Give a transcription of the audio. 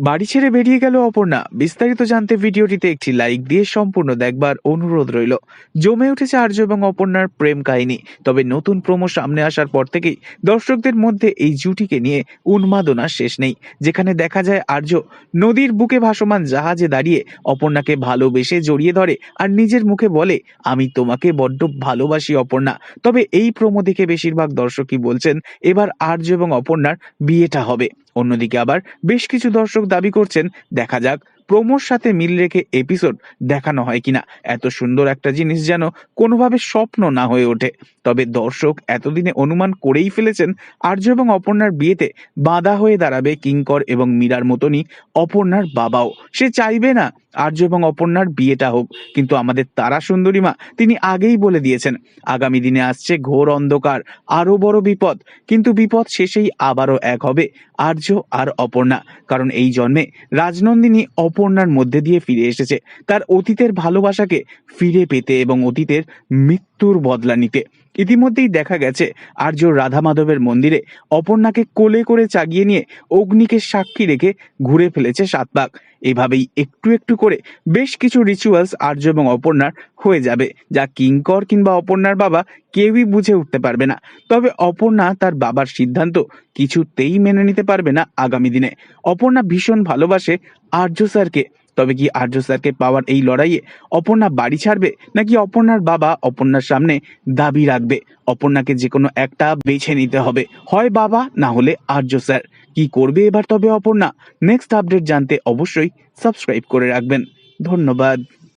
বাড়ি ছেড়ে বেরিয়ে গেল অপর্ণা। বিস্তারিত জানতে ভিডিওটিতে একটি লাইক দিয়ে সম্পূর্ণ দেখবার অনুরোধ রইল। জমে উঠেছে আর্য এবং অপর্ণার প্রেম কাহিনী। তবে নতুন প্রোমো সামনে আসার পর থেকেই দর্শকদের মধ্যে এই জুটিকে নিয়ে উন্মাদনার শেষ নেই। যেখানে দেখা যায় আর্য নদীর বুকে ভাসমান জাহাজে দাঁড়িয়ে অপর্ণাকে ভালোবেসে জড়িয়ে ধরে আর নিজের মুখে বলে, আমি তোমাকে বড্ড ভালোবাসি অপর্ণা। তবে এই প্রোমো দেখে বেশিরভাগ দর্শকই বলছেন, এবার আর্য এবং অপর্ণার বিয়েটা হবে। অন্যদিকে আবার বেশ কিছু দর্শক দাবি করছেন, দেখা যাক প্রমোর সাথে মিল রেখে এপিসোড দেখানো হয় কিনা। এত সুন্দর একটা জিনিস যেন কোনোভাবে স্বপ্ন না হয়ে ওঠে। তবে দর্শক এতদিনে অনুমান করেই ফেলেছেন, আর্য এবং অপর্ণার বিয়েতে বাধা হয়ে দাঁড়াবে কিঙ্কর এবং মীরার মতনই অপর্ণার বাবাও। সে চাইবে না আর্য এবং অপর্ণার বিয়েটা হোক, কিন্তু আমাদের তারা সুন্দরী মা, তিনি আগেই বলে দিয়েছেন, আগামী দিনে আসছে ঘোর অন্ধকার, আরও বড় বিপদ, কিন্তু বিপদ শেষেই আবারও এক হবে, আর্য আর অপর্ণা, কারণ এই জন্মে রাজনন্দিনী অপর্ণার মধ্যে দিয়ে ফিরে এসেছে, তার অতীতের ভালোবাসাকে ফিরে পেতে এবং অতীতের মৃত্যুর বদলা নিতে। ইতিমধ্যেই দেখা গেছে আর্য রাধা মাধবের মন্দিরে অপর্ণাকে কোলে করে চাগিয়ে নিয়ে অগ্নিকে সাক্ষী রেখে ঘুরে ফেলেছে সাতপাক এভাবেই একটু একটু করে বেশ কিছু রিচুয়ালস আর্য এবং অপর্ণার হয়ে যাবে, যা কিঙ্কর কিংবা অপর্ণার বাবা কেউই বুঝে উঠতে পারবে না। তবে অপর্ণা তার বাবার সিদ্ধান্ত কিছুতেই মেনে নিতে পারবে না আগামী দিনে। অপর্ণা ভীষণ ভালোবাসে আর্য স্যারকে। তবে কি আর্য স্যারকে পাওয়ার এই লড়াইয়ে অপর্ণা বাড়ি ছাড়বে, নাকি অপর্ণার বাবা অপর্ণার সামনে দাবি রাখবে? অপর্ণাকে যে কোনো একটা বেছে নিতে হবে, হয় বাবা, না হলে আর্য স্যার। কি করবে এবার তবে অপর্ণা? নেক্সট আপডেট জানতে অবশ্যই সাবস্ক্রাইব করে রাখবেন। ধন্যবাদ।